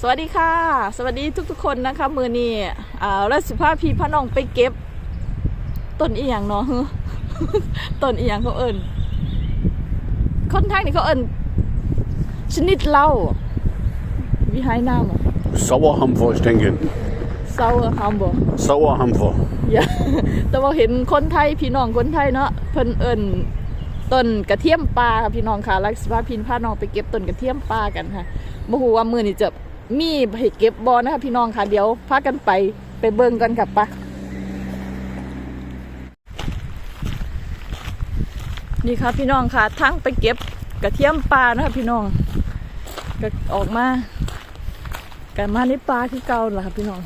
สวัสดีค่ะ สวัสดีทุกๆคนนะคะ มือนี้อ่ารัศภาพีพระน้องไปเก็บต้นอีหยังเนาะต้นอีหยังเขาเอิญคนทางนี่เขาเอิญชนิดเหล้าวิหายน้ำ Sauerhampfer, ich denke. เซาฮัมบ Sauerhampfer. อย่าแต่ว่าเห็นคนไทยพี่น้องคนไทยเนาะเพิ่นเอิญต้นกระเทียมปลาค่ะพี่น้องค่ะรักษาพินพาน้องไปเก็บต้นกระเทียมปลากันค่ะบ่ฮู้ว่ามื้อนี้จะ มีให้เก็บบอนะคะพี่น้องค่ะเดี๋ยวพากันไปไปเบิ่งกันค่ะปะนี่ค่ะพี่น้องค่ะทั้งไปเก็บกระเทียมปลานะคะพี่น้องก็ออกมากันมาในปลาคือเก่าล่ะค่ะพี่น้อง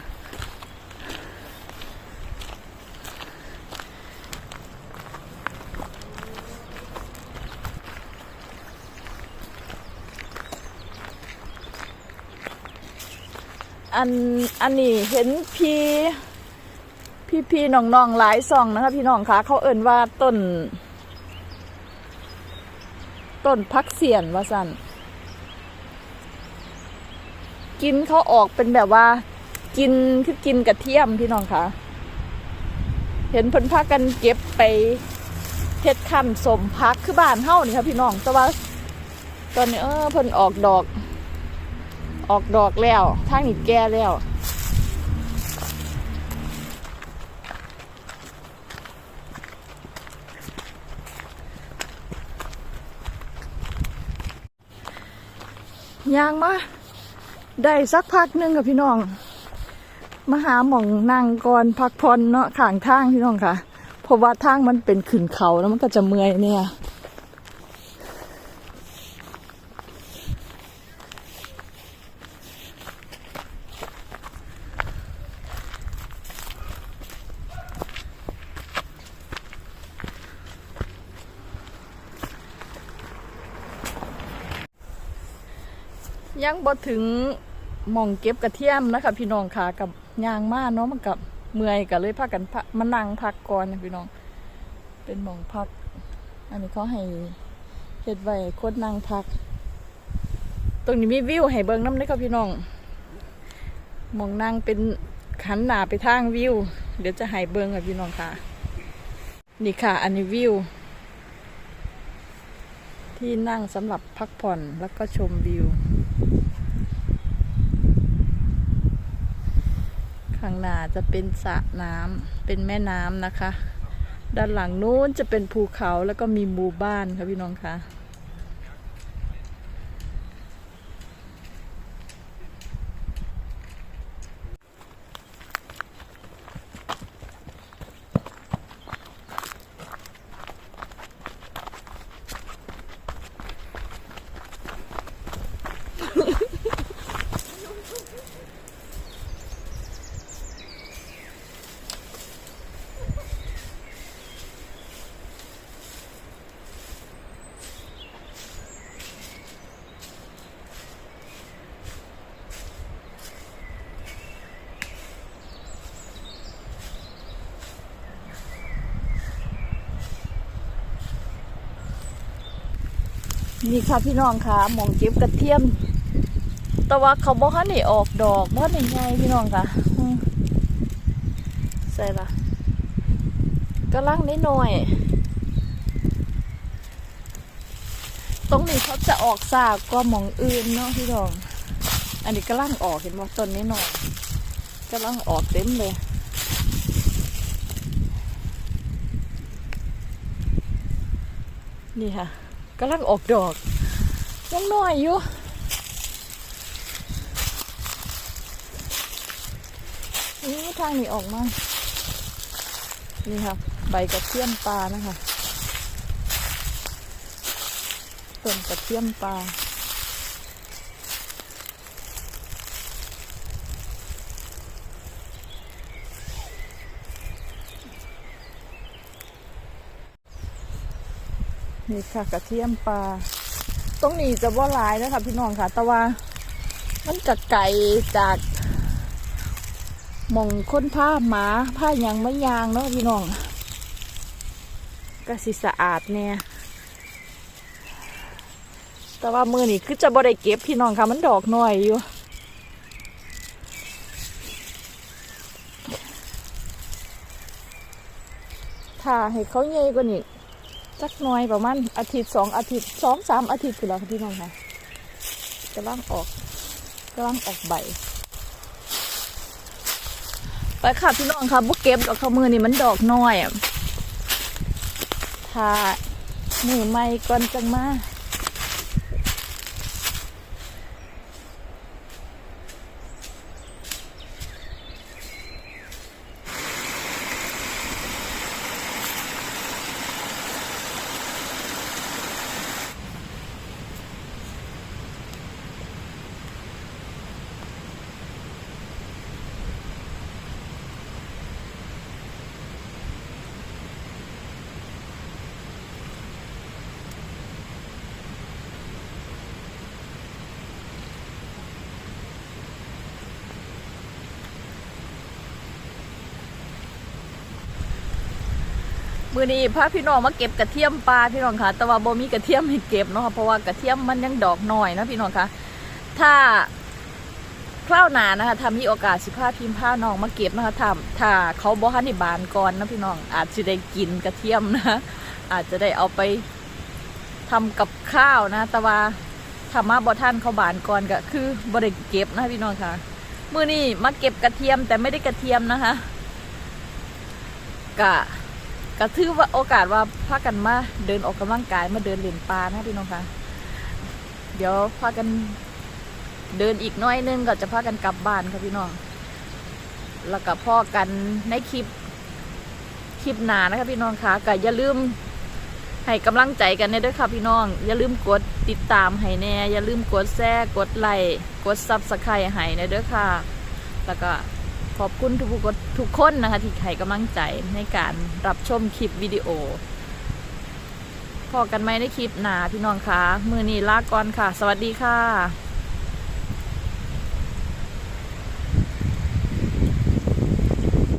อันอันนี้เห็นพี่พี่พี่น้องน้องหลายซองนะคะ พี่น้องคะเขาเอ่นว่าต้น ต้นพักเสียนว่าสันกินเขาออกเป็นแบบว่า กินคือกินกระเทียมพี่น้องคะเห็นเพิ่นพากันเก็บไปเฮ็ดคันสมพักคือบ้านเฮานี่ค่ะพี่น้องแต่ว่าตอนนี้เออเพิ่นออกดอก ออกดอกแล้วทางนี้แก่แล้ว ยางมา ได้สักพักหนึงกับพี่น้อง มาหาหม่องนั่งก่อนพักผ่อนเนาะข้างทางพี่น้องค่ะ เพราะว่าทางมันเป็นขึ้นเขาแล้วมันก็จะเมื่อยเนี่ย ยังบ่ถึงมองเก็บกระเทียมนะคะ พี่น้องค่ะกับยางมาเนาะมันกับเมื่อยก็เลยพากันพักมานั่งพักก่อนนะพี่น้อง เป็นมองพัก อันนี้เขาให้เฮ็ดไว้โคตรนั่งพัก ตรงนี้มีวิวให้เบิ่งน้ำเลยค่ะพี่น้องมองนั่งเป็นขันหนาไปทางวิว เดี๋ยวจะให้เบิ่งค่ะพี่น้องค่ะ นี่ค่ะ อันนี้วิว ที่นั่งสำหรับพักผ่อนแล้วก็ชมวิว ข้างหน้าจะเป็นสระน้ำเป็นแม่น้ำนะคะ ด้านหลังนู้นจะเป็นภูเขาแล้วก็มีหมู่บ้านค่ะพี่น้องคะ นี่ค่ะพี่น้องค่ะหมองเก็บกระเทียม แต่ว่าเขาบอกให้ออกดอกบ่ได้ไงพี่น้องค่ะใส่ละก็ลังนิดหน่อย ตรงนี้เขาจะออกสากกว่าหมองอื่นเนาะพี่น้อง อันนี้ก็ลังออกเห็นว่าต้นนี้หน่อยก็ลังออกเต็มเลยนี่ค่ะ กำลังออกดอกยังน้อยอยู่นี่ทางนี้ออกมา นี่ค่ะ ใบกระเทียมปลานะคะต้นกระเทียมปลา นี่ค่ะกระเทียมปลาต้องหนีจะว่าลายนะคะพี่น้องค่ะ แต่ว่ามันจะไก่จากมองค้นผ้าหมาผ้ายังไม่ยางเนาะพี่น้องกระสิสะอาดเนี่ยแต่ว่ามือนี่คือจะบ่ได้เก็บพี่น้องค่ะ มันดอกหน่อยอยู่ถ้าให้เขาใหญ่กว่านี้ จักหน่อยประมาณอาทิตย์สองอาทิตย์สองสามอาทิตย์คือแล้วพี่น้องค่ะกำลังออกกำลังออกใบไปค่ะพี่น้องค่ะบุกเก็บดอกขาวมือนี่มันดอกน้อยถ้ามือไม่ก่อนจังมา มือนี้พาพี่น้องมาเก็บกระเทียมปลาพี่น้องคะแต่ว่าโบมีกระเทียมให้เก็บเนาะค่ะเพราะว่ากระเทียมมันยังดอกน้อยนะพี่น้องคะถ้าคราวหนานะคะถ้ามีโอกาสสิพาพิมพ์ผ้าน้องมาเก็บนะคะถ้าถ้าเขาบ่ฮันในบานก่อนนะพี่น้องอาจจะได้กินกระเทียมนะ อาจจะได้เอาไปทำกับข้าวนะ แต่ว่าถ้ามาบ่ท่านเขาบานก่อนก็คือบ่ได้เก็บนะพี่น้องคะมือนี้มาเก็บกระเทียมแต่ไม่ได้กระเทียมนะคะกะ ก็ถือว่าโอกาสว่าพากันมาเดินออกกำลังกายมาเดินเล่นปลานะพี่น้องคะเดี๋ยวพากันเดินอีกน้อยนึงก็จะพากันกลับบ้านค่ะพี่น้อง แล้วก็พ่อกันในคลิปคลิปหนานะคะพี่น้องคะก็อย่าลืมให้กำลังใจกันเนด้วยค่ะพี่น้อง อย่าลืมกดติดตามให้แน่ อย่าลืมกดแชร์กดไลค์กดซับสไครต์ให้นยด้วยค่ะ แล้วก็ ขอบคุณทุกคนทุกคนนะคะ ที่ให้กำลังใจในการรับชมคลิปวิดีโอพอกันไหมในคลิปหนาพี่น้องคะมือนี้ลาก่อนค่ะ สวัสดีค่ะ